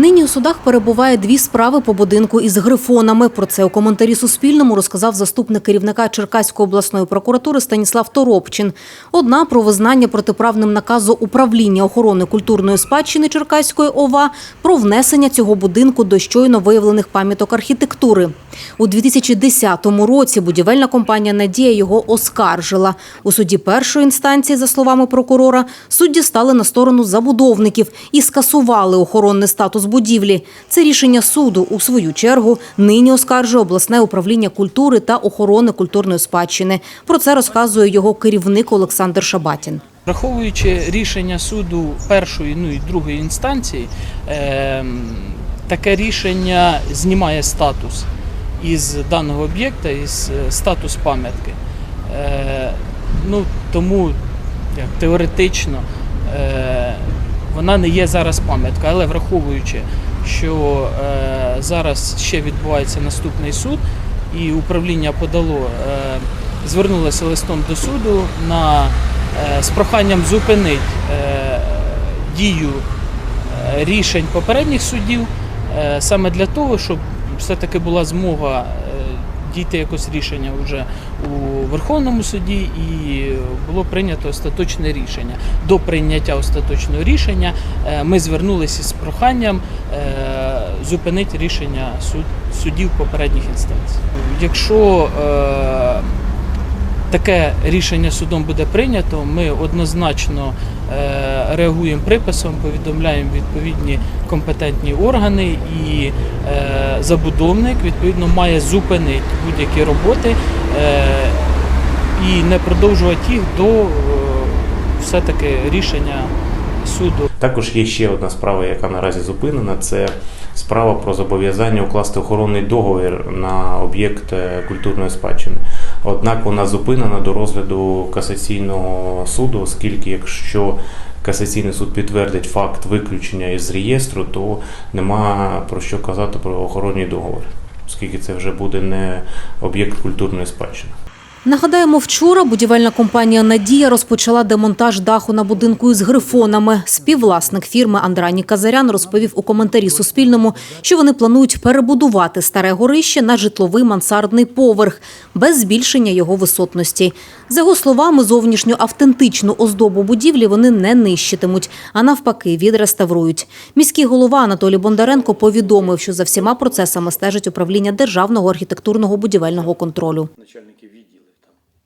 Нині у судах перебуває дві справи по будинку із грифонами. Про це у коментарі Суспільному розказав заступник керівника Черкаської обласної прокуратури Станіслав Торопчин. Одна про визнання протиправним наказу управління охорони культурної спадщини Черкаської ОВА про внесення цього будинку до щойно виявлених пам'яток архітектури. У 2010 році будівельна компанія Надія його оскаржила. У суді першої інстанції, за словами прокурора, судді стали на сторону забудовників і скасували охоронний статус будівлі. Це рішення суду, у свою чергу, нині оскаржує обласне управління культури та охорони культурної спадщини. Про це розказує його керівник Олександр Шабатін. Враховуючи рішення суду першої ну і другої інстанції, ем, таке рішення знімає статус із даного об'єкта, із е, статус пам'ятки. Е, ну, тому як, теоретично е, вона не є зараз пам'ятка, але враховуючи, що е, зараз ще відбувається наступний суд, і управління подало, е, звернулося листом до суду на, е, з проханням зупинити дію рішень попередніх судів саме для того, щоб все-таки була змога дійти якось рішення вже у Верховному суді і було прийнято остаточне рішення. До прийняття остаточного рішення е, ми звернулися з проханням е, зупинити рішення суд, судів попередніх інстанцій. Якщо е, таке рішення судом буде прийнято, ми однозначно реагуємо приписом, повідомляємо відповідні компетентні органи, і е, забудовник відповідно має зупинити будь-які роботи е, і не продовжувати їх до е, все-таки рішення суду. Також є ще одна справа, яка наразі зупинена. Це справа про зобов'язання укласти охоронний договір на об'єкт культурної спадщини. Однак вона зупинена до розгляду касаційного суду, оскільки якщо касаційний суд підтвердить факт виключення із реєстру, то нема про що казати про охоронні договори, оскільки це вже буде не об'єкт культурної спадщини. Нагадаємо, вчора будівельна компанія Надія розпочала демонтаж даху на будинку із грифонами. Співвласник фірми Андрані Казарян розповів у коментарі Суспільному, що вони планують перебудувати старе горище на житловий мансардний поверх без збільшення його висотності. За його словами, зовнішню автентичну оздобу будівлі вони не нищитимуть, а навпаки відреставрують. Міський голова Анатолій Бондаренко повідомив, що за всіма процесами стежить управління державного архітектурного будівельного контролю.